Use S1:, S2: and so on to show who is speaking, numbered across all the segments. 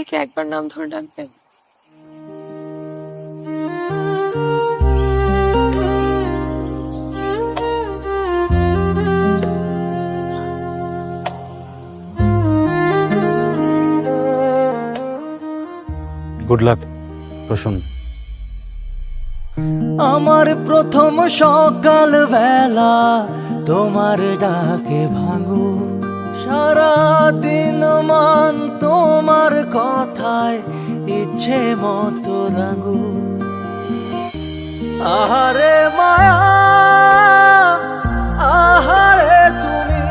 S1: ডেকে একবার নাম ধরে ডাকবেন।
S2: গুড লাক রোশন
S3: আমার প্রথম সকাল বেলা তোমার ডাকে ভাঙু। কথায় ইচ্ছে মতো রাঙু আহারে মায়া আহারে তুমি,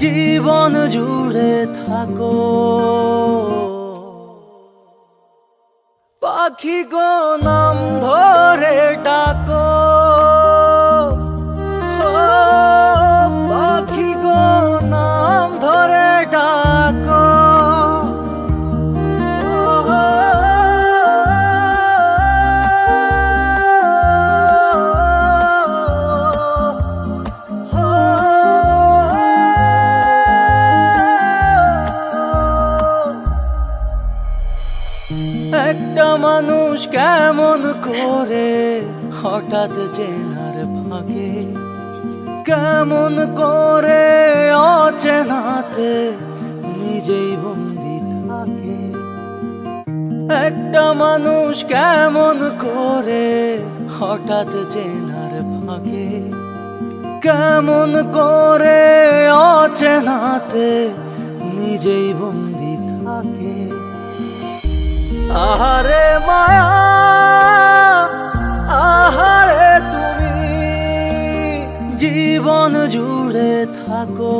S3: জীবন জুড়ে থাকো। পাখি গো নাম ধরে ডাকো। একটা মানুষ কেমন করে হঠাৎ চেনার ফাঁকে, কেমন করে অচেনাতে নিজেই বন্দি থাকে। একটা মানুষ কেমন করে হঠাৎ চেনার ফাঁকে, কেমন করে অচেনাতে নিজেই বন্দি থাকে। আহারে মায়া আহারে তুমি জীবন জুড়ে থাকো।